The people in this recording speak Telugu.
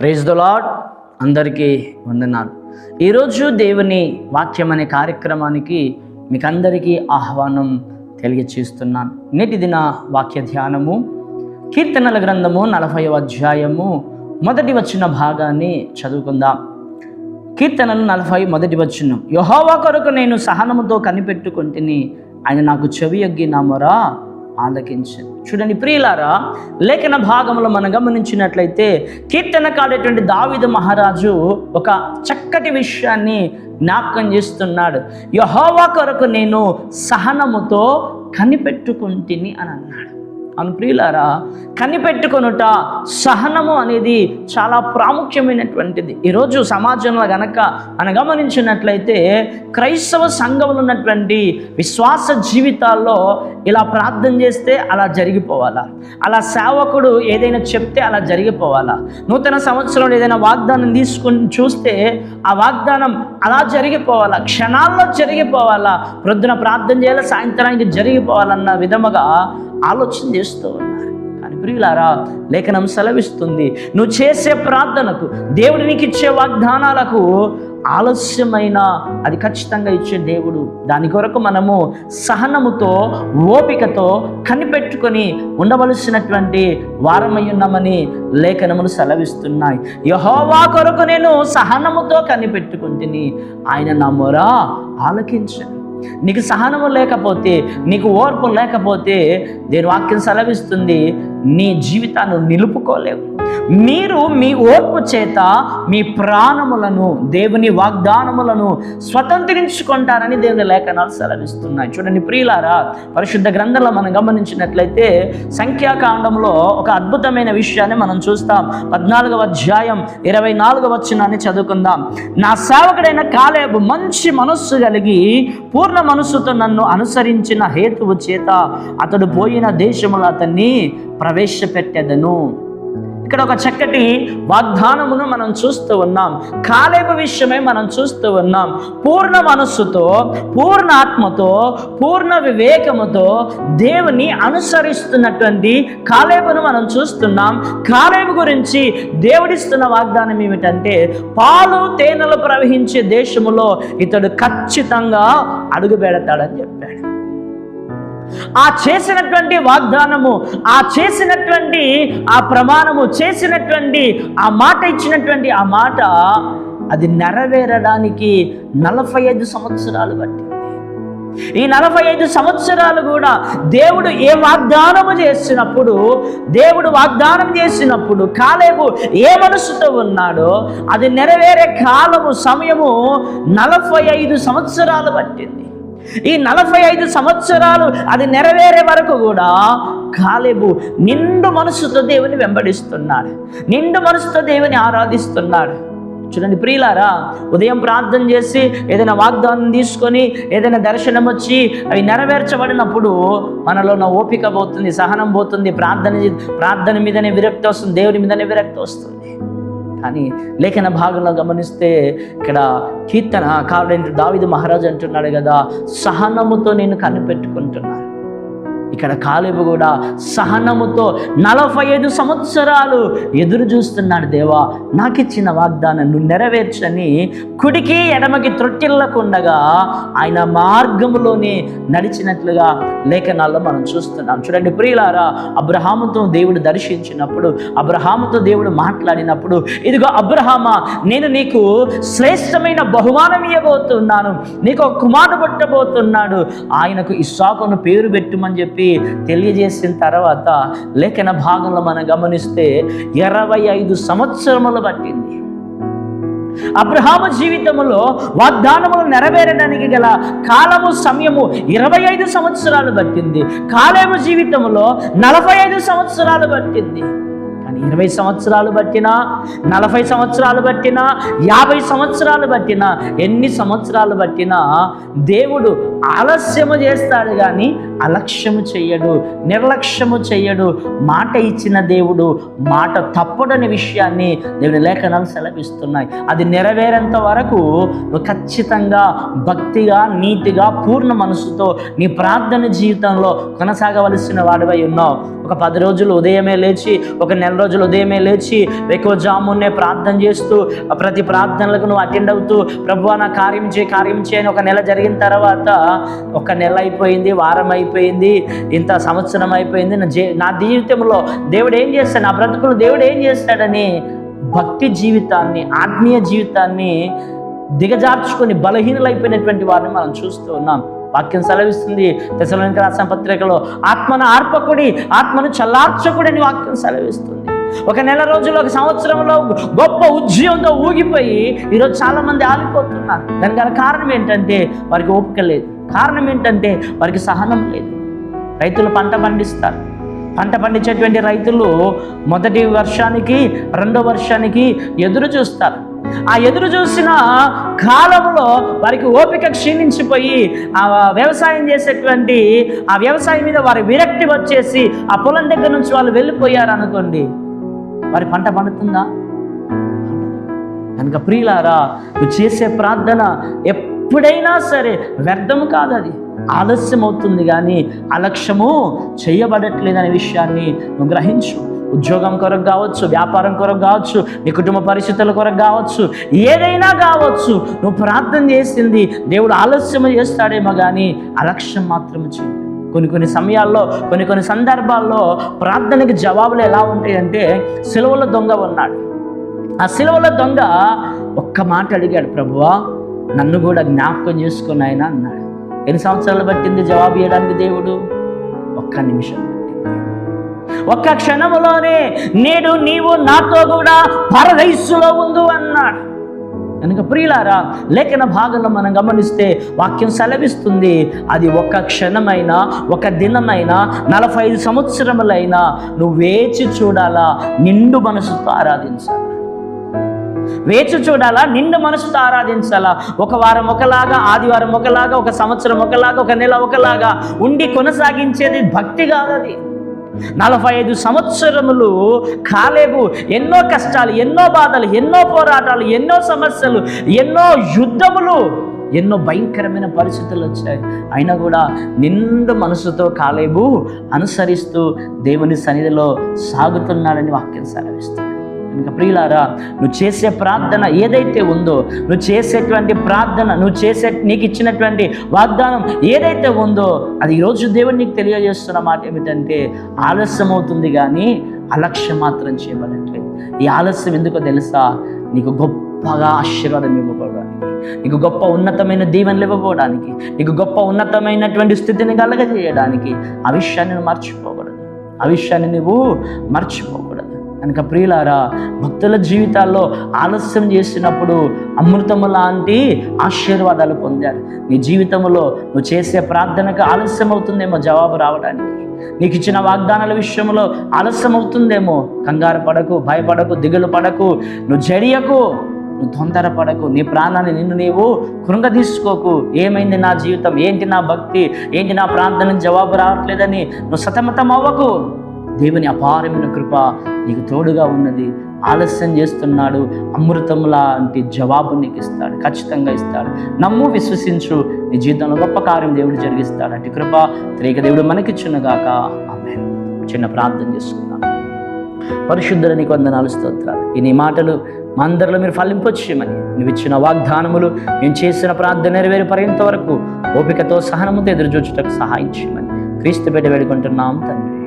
ప్రైజ్ ద లాడ్ అందరికీ వందనాలు. ఈరోజు దేవుని వాక్యం అనే కార్యక్రమానికి మీకు అందరికీ ఆహ్వానం తెలియచేస్తున్నాను. నేటి దిన వాక్య ధ్యానము కీర్తనల గ్రంథము నలభై అధ్యాయము మొదటి వచ్చిన భాగాన్ని చదువుకుందాం. కీర్తనలు నలభై మొదటి వచ్చిన యహోవా కొరకు నేను సహనముతో కనిపెట్టుకుంటుని ఆయన నాకు చెవి ఎగ్గి నా మొర చూడండి ప్రియులారా లేఖన భాగంలో మనం గమనించినట్లయితే కీర్తన కాడేటువంటి దావిద మహారాజు ఒక చక్కటి విషయాన్ని జ్ఞాపకం చేస్తున్నాడు. యహోవా కొరకు నేను సహనముతో కనిపెట్టుకుంటుని అని అన్నాడు. అను ప్రియులారా కనిపెట్టుకొనుట సహనము అనేది చాలా ప్రాముఖ్యమైనటువంటిది. ఈరోజు సమాజంలో గనక మనం గమనించినట్లయితే క్రైస్తవ సంఘంలో ఉన్నటువంటి విశ్వాస జీవితాల్లో ఇలా ప్రార్థన చేస్తే అలా జరిగిపోవాలా? అలా సేవకుడు ఏదైనా చెప్తే అలా జరిగిపోవాలా? నూతన సంవత్సరంలో ఏదైనా వాగ్దానం తీసుకుని చూస్తే ఆ వాగ్దానం అలా జరిగిపోవాలా? క్షణాల్లో జరిగిపోవాలా? ప్రొద్దున ప్రార్థన చేయాలి? సాయంత్రానికి జరిగిపోవాలన్న విధముగా ఆలోచన చేస్తూ ఉన్నారు. కానీ ప్రియులారా లేఖనం సెలవిస్తుంది నువ్వు చేసే ప్రార్థనకు దేవుడు నీకు ఇచ్చే వాగ్దానాలకు ఆలస్యమైన అది ఖచ్చితంగా ఇచ్చే దేవుడు. దాని కొరకు మనము సహనముతో ఓపికతో కనిపెట్టుకొని ఉండవలసినటువంటి వారమై ఉన్నామని లేఖనములు సెలవిస్తున్నాయి. యహోవా కొరకు నేను సహనముతో కనిపెట్టుకుంటుని ఆయన నా మొర ఆలకించను నీకు సహనము లేకపోతే నీకు ఓర్పు లేకపోతే దేని వాక్యం సెలవిస్తుంది. నీ జీవితాన్ని నిలుపుకోలేవు. మీరు మీ ఓర్పు చేత మీ ప్రాణములను దేవుని వాగ్దానములను స్వతంత్రించుకుంటారని దేవుని లేఖనాలు సెలవిస్తున్నాయి. చూడండి ప్రియులారా పరిశుద్ధ గ్రంథంలో మనం గమనించినట్లయితే సంఖ్యాకాండంలో ఒక అద్భుతమైన విషయాన్ని మనం చూస్తాం. పద్నాలుగవ అధ్యాయం ఇరవై నాలుగవ వచ్చినాన్ని చదువుకుందాం. నా సేవకుడైన కాలేబు మంచి మనస్సు కలిగి పూర్ణ మనస్సుతో నన్ను అనుసరించిన హేతువు చేత అతడు పోయిన దేశములు అతన్ని ప్రవేశపెట్టెదను. ఇక్కడ ఒక చక్కటి వాగ్దానమును మనం చూస్తూ ఉన్నాం. కాలేబు విషయమే మనం చూస్తూ ఉన్నాం. పూర్ణ మనస్సుతో పూర్ణ ఆత్మతో పూర్ణ వివేకముతో దేవుని అనుసరిస్తున్నటువంటి కాలేబును మనం చూస్తున్నాం. కాలేబు గురించి దేవుడిస్తున్న వాగ్దానం ఏమిటంటే పాలు తేనెలు ప్రవహించే దేశములో ఇతడు ఖచ్చితంగా అడుగు పెడతాడని చెప్పాడు. ఆ చేసినటువంటి వాగ్దానము ఆ చేసినటువంటి ఆ ప్రమాణము చేసినటువంటి ఆ మాట ఇచ్చినటువంటి ఆ మాట అది నెరవేరడానికి నలభై ఐదు సంవత్సరాలు పట్టింది. ఈ నలభై ఐదు సంవత్సరాలు కూడా దేవుడు ఏ వాగ్దానము చేసినప్పుడు దేవుడు వాగ్దానం చేసినప్పుడు కాలేబు ఏ మనసుతో ఉన్నాడో అది నెరవేరే కాలము సమయము నలభై ఐదు సంవత్సరాలు పట్టింది. ఈ నలభై ఐదు సంవత్సరాలు అది నెరవేరే వరకు కూడా కాలేబు నిండు మనసుతో దేవుని వెంబడిస్తున్నాడు. నిండు మనసుతో దేవుని ఆరాధిస్తున్నాడు. చూడండి ప్రియులారా ఉదయం ప్రార్థన చేసి ఏదైనా వాగ్దానం తీసుకొని ఏదైనా దర్శనం వచ్చి అవి నెరవేర్చబడినప్పుడు మనలో ఉన్న ఓపిక పోతుంది సహనం పోతుంది ప్రార్థన ప్రార్థన మీదనే విరక్తి వస్తుంది దేవుని మీదనే విరక్తి వస్తుంది. కానీ లేఖన భాగంలో గమనిస్తే ఇక్కడ కీర్తన కావుడంటే దావిదు మహారాజు అంటున్నాడు కదా సహనముతో నేను కనిపెట్టుకుంటున్నాను. ఇక్కడ కాలేబు కూడా సహనముతో నలభై ఐదు సంవత్సరాలు ఎదురు చూస్తున్నాడు దేవా. నాకు ఇచ్చిన వాగ్దానం నువ్వు నెరవేర్చని కుడికి ఎడమకి త్రొట్టిల్లకుండగా ఆయన మార్గంలోనే నడిచినట్లుగా లేఖనాల్లో మనం చూస్తున్నాం. చూడండి ప్రియులారా అబ్రహాముతో దేవుడు దర్శించినప్పుడు అబ్రహాముతో దేవుడు మాట్లాడినప్పుడు ఇదిగో అబ్రహామా నేను నీకు శ్రేష్టమైన బహుమానం ఇవ్వబోతున్నాను నీకు ఒక కుమారుడు పుట్టబోతున్నాడు ఆయనకు ఇస్సాకును పేరు పెట్టుమని చెప్పి తెలియజేసిన తర్వాత లేఖన భాగంలో మనం గమనిస్తే ఇరవై ఐదు సంవత్సరములు పట్టింది. అబ్రహాము జీవితంలో వాగ్దానములు నెరవేరడానికి గల కాలము సమయము ఇరవై ఐదు సంవత్సరాలు పట్టింది. కాలేము జీవితంలో నలభై ఐదు సంవత్సరాలు పట్టింది. కానీ ఇరవై సంవత్సరాలు బట్టినా నలభై సంవత్సరాలు బట్టినా యాభై సంవత్సరాలు బట్టినా ఎన్ని సంవత్సరాలు బట్టినా దేవుడు ఆలస్యము చేస్తాడు కానీ అలక్ష్యము చెయ్యడు నిర్లక్ష్యము చెయ్యడు మాట ఇచ్చిన దేవుడు మాట తప్పడని విషయాన్ని దేవుని లేఖనాలు సెలవిస్తున్నాయి. అది నెరవేరేంత వరకు నువ్వు ఖచ్చితంగా భక్తిగా నీతిగా పూర్ణ మనసుతో నీ ప్రార్థన జీవితంలో కొనసాగవలసిన వాడివై ఉన్నావు. ఒక పది రోజులు ఉదయమే లేచి ఒక నెల రోజులు ఉదయమే లేచి ఎక్కువ జామున్నే ప్రార్థన చేస్తూ ప్రతి ప్రార్థనలకు నువ్వు అటెండ్ అవుతూ ప్రభు నా కార్యం చేయి కార్యం చేయని ఒక నెల జరిగిన తర్వాత ఒక నెల అయిపోయింది వారం అయిపోయింది ఇంత సంవత్సరం అయిపోయింది నా జీ నా జీవితంలో దేవుడు ఏం చేస్తాడు నా బ్రతుకులు దేవుడు ఏం చేస్తాడని భక్తి జీవితాన్ని ఆత్మీయ జీవితాన్ని దిగజార్చుకొని బలహీనలైపోయినటువంటి వారిని మనం చూస్తూ ఉన్నాం. వాక్యం సెలవిస్తుంది దశలోనిక రాసిన పత్రికలో ఆత్మను ఆర్పకుడి ఆత్మను చల్లార్చకుడి అని వాక్యం సెలవిస్తుంది. ఒక నెల రోజులు ఒక సంవత్సరంలో గొప్ప ఉద్యమంతో ఊగిపోయి ఈరోజు చాలా మంది ఆగిపోతున్నారు. దాని గల కారణం ఏంటంటే వారికి ఓపిక లేదు. కారణం ఏంటంటే వారికి సహనం లేదు. రైతులు పంట పండిస్తారు. పంట పండించేటువంటి రైతులు మొదటి వర్షానికి రెండో వర్షానికి ఎదురు చూస్తారు. ఆ ఎదురు చూసిన కాలంలో వారికి ఓపిక క్షీణించిపోయి ఆ వ్యవసాయం చేసేటువంటి ఆ వ్యవసాయం మీద వారి విరక్తి వచ్చేసి ఆ పొలం దగ్గర నుంచి వాళ్ళు వెళ్ళిపోయారు అనుకోండి వారి పంట పండుతుందా? కనుక ప్రియులారా నువ్వు చేసే ప్రార్థన ఎప్పుడైనా సరే వ్యర్థము కాదు అది. ఆలస్యం అవుతుంది కానీ అలక్ష్యము చేయబడట్లేదనే విషయాన్ని నువ్వు గ్రహించు. ఉద్యోగం కొరకు కావచ్చు వ్యాపారం కొరకు కావచ్చు నీ కుటుంబ పరిస్థితుల కొరకు కావచ్చు ఏదైనా కావచ్చు నువ్వు ప్రార్థన చేసింది దేవుడు ఆలస్యం చేస్తాడేమో కానీ అలక్ష్యం మాత్రం చేయడు. కొన్ని కొన్ని సమయాల్లో కొన్ని కొన్ని సందర్భాల్లో ప్రార్థనకి జవాబులు ఎలా ఉంటాయంటే సెలవుల దొంగ ఉన్నాడు. ఆ సెలవుల దొంగ ఒక్క మాట అడిగాడు ప్రభువా నన్ను కూడా జ్ఞాపకం చేసుకుని ఆయన అన్నాడు. ఎన్ని సంవత్సరాలు పట్టింది జవాబు ఇవ్వడానికి దేవుడు? ఒక్క నిమిషం ఒక్క క్షణములోనే నేడు నీవు నాతో కూడా పరదైస్సులో ఉండు అన్నాడు. కనుక ప్రియులారా లేఖన భాగంలో మనం గమనిస్తే వాక్యం సెలవిస్తుంది అది ఒక క్షణమైనా ఒక దినమైనా నలభై ఐదు సంవత్సరములైనా నువ్వు వేచి చూడాలా నిండు మనసుతో ఆరాధించాలి. వేచి చూడాలా నిన్ను మనసుతో ఆరాధించాలా. ఒక వారం ఒకలాగా ఆదివారం ఒకలాగా ఒక సంవత్సరం ఒకలాగా ఒక నెల ఒకలాగా ఉండి కొనసాగించేది భక్తి కాదు అది. నలభై ఐదు సంవత్సరములు కాలేబు ఎన్నో కష్టాలు ఎన్నో బాధలు ఎన్నో పోరాటాలు ఎన్నో సమస్యలు ఎన్నో యుద్ధములు ఎన్నో భయంకరమైన పరిస్థితులు వచ్చాయి. అయినా కూడా నిండు మనసుతో కాలేబు అనుసరిస్తూ దేవుని సన్నిధిలో సాగుతున్నాడని వాక్యం సెలవిస్తుంది. ఇంకా ప్రియులారా నువ్వు చేసే ప్రార్థన ఏదైతే ఉందో నువ్వు చేసేటువంటి ప్రార్థన నువ్వు చేసే నీకు ఇచ్చినటువంటి వాగ్దానం ఏదైతే ఉందో అది ఈరోజు దేవుడు నీకు తెలియజేస్తున్న మాట ఏమిటంటే ఆలస్యం అవుతుంది కానీ అలక్ష్యం మాత్రం చేయబడట్లేదు. ఈ ఆలస్యం ఎందుకో తెలుసా? నీకు గొప్పగా ఆశీర్వాదం ఇవ్వబడడానికి నీకు గొప్ప ఉన్నతమైన దీవెనలు ఇవ్వబోవడానికి నీకు గొప్ప ఉన్నతమైనటువంటి స్థితిని కలగజేయడానికి ఆ విషయాన్ని నువ్వు మర్చిపోకూడదు. ఆ విషయాన్ని నువ్వు మర్చిపోకూడదు. కనుక ప్రియులారా భక్తుల జీవితాల్లో ఆలస్యం చేసినప్పుడు అమృతము లాంటి ఆశీర్వాదాలు పొందారు. నీ జీవితంలో నువ్వు చేసే ప్రార్థనకు ఆలస్యం అవుతుందేమో జవాబు రావడానికి. నీకు ఇచ్చిన వాగ్దానాల విషయంలో ఆలస్యం అవుతుందేమో? కంగారు పడకు భయపడకు దిగులు పడకు నువ్వు జడియకు నువ్వు తొందరపడకు. నీ ప్రాణాన్ని నిన్ను నీవు కృంగదీసుకోకు. ఏమైంది నా జీవితం? ఏంటి నా భక్తి? ఏంటి నా ప్రార్థనకు జవాబు రావట్లేదని నువ్వు సతమతం అవ్వకు దేవుని అపారమైన కృప నీకు తోడుగా ఉన్నది. ఆలస్యం చేస్తున్నాడు. అమృతం లాంటి జవాబు నీకు ఇస్తాడు ఖచ్చితంగా ఇస్తాడు. నమ్ము విశ్వసించు. నీ జీవితంలో గొప్ప కార్యం దేవుడు జరిగిస్తాడు. అటు కృప త్రేక దేవుడు మనకిచ్చున్నగాక ఆమె చిన్న ప్రార్థన చేసుకున్నాను పరిశుద్ధుల నీకు వందనాలు స్తోత్రాలు. ఈ నీ మాటలు మా అందరిలో మీరు ఫలింపొచ్చేయమని నువ్వు ఇచ్చిన వాగ్దానములు మేము చేసిన ప్రార్థన నెరవేరు పరింత వరకు ఓపికతో సహనముతో ఎదురు చూచుటకు సహాయం చేయమని. క్రీస్తు పెట్టి వేడుకుంటున్నాం తండ్రి.